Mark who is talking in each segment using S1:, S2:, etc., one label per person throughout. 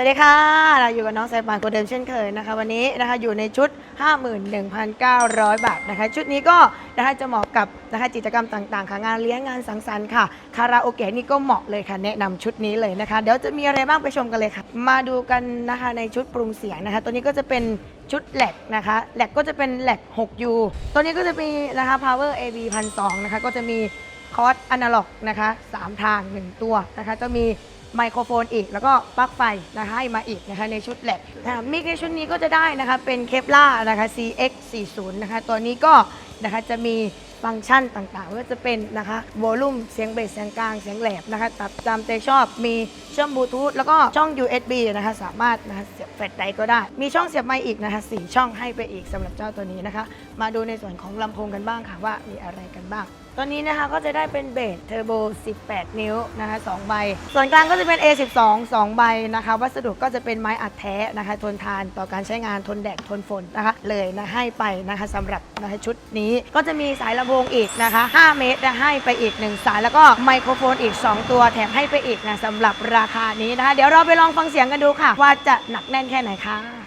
S1: วัสดีค่ะ เราอยู่กับน้องสายป่านคนเดิมเช่นเคยนะคะ วันนี้นะคะอยู่ในชุด 51,900 บาทนะคะ ชุดนี้ก็นะคะจะเหมาะกับนะคะกิจกรรมต่างๆ ค่ะงานเลี้ยงงานสังสรรค์ค่ะคาราโอเกะนี่ก็เหมาะเลยค่ะ แนะนำชุดนี้เลยนะคะ เดี๋ยวจะมีอะไรบ้างไปชมกันเลยค่ะ มาดูกันนะคะในชุดปรุงเสียงนะคะ ตัวนี้ก็จะเป็นชุดแหลกนะคะแหลกก็จะเป็นแหลก 6U ตัวนี้ก็จะมีนะคะ power AB 1,200นะคะก็จะมีคอร์สอนาล็อกนะคะสามทาง 1 ตัวนะคะจะมี ไมโครโฟนอีก แล้วก็ปลั๊กไฟนะคะให้มาอีกนะคะในชุดแลบนะคะมิกในชุดนี้ก็จะได้นะคะเป็นเคปล่านะคะ CX 4 0นะคะตัวนี้ก็นะคะจะมีฟังก์ชันต่างๆไม่ว่าจะเป็นนะคะโวลูมเสียงเบสเสียงกลางเสียงแหลบนะคะตับตามใจชอบมีเชื่อมบลูทูธแล้วก็ช่อง USB นะคะสามารถนะคะเสียบแฟลชไดก็ได้ มีช่องเสียบไมค์อีกนะคะสี่ช่องให้ไปอีกสำหรับเจ้าตัวนี้นะคะ มาดูในส่วนของลำโพงกันบ้างค่ะว่ามีอะไรกันบ้าง ตัวนี้นะคะก็จะได้เป็นเบสเทอร์โบ 18 นิ้วนะคะ2ใบ ส่วนกลางก็จะเป็น A12 2 ใบนะคะ วัสดุก็จะเป็นไม้อัดแท้นะคะ ทนทานต่อการใช้งานทนแดดทนฝนนะคะ เลยนะให้ไปนะคะสำหรับนะคะชุดนี้ก็จะมีสายลำโพงอีกนะคะ 5 เมตรนะให้ไปอีก 1 สาย แล้วก็ไมโครโฟนอีก 2 ตัวแถมให้ไปอีกนะสำหรับราคานี้นะคะ เดี๋ยวเราไปลองฟังเสียงกันดูค่ะ ว่าจะหนักแน่นแค่ไหนคะ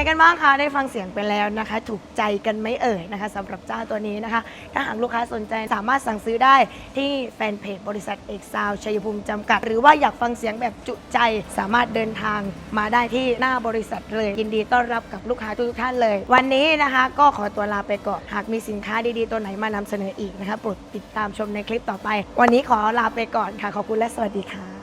S2: ไงกันบ้างคะ
S1: ได้ฟังเสียงไปแล้วนะคะ ถูกใจกันไหมเอ่ยนะคะสำหรับเจ้าตัวนี้นะคะ ถ้าหากลูกค้าสนใจสามารถสั่งซื้อได้ที่แฟนเพจบริษัทเอกซาวชัยภูมิจำกัด หรือว่าอยากฟังเสียงแบบจุใจสามารถเดินทางมาได้ที่หน้าบริษัทเลย ยินดีต้อนรับกับลูกค้าทุกท่านเลย วันนี้นะคะก็ขอตัวลาไปก่อนหากมีสินค้าดีๆตัวไหนมานำเสนออีกนะคะโปรดติดตามชมในคลิปต่อไป วันนี้ขอลาไปก่อนค่ะขอบคุณและสวัสดีค่ะ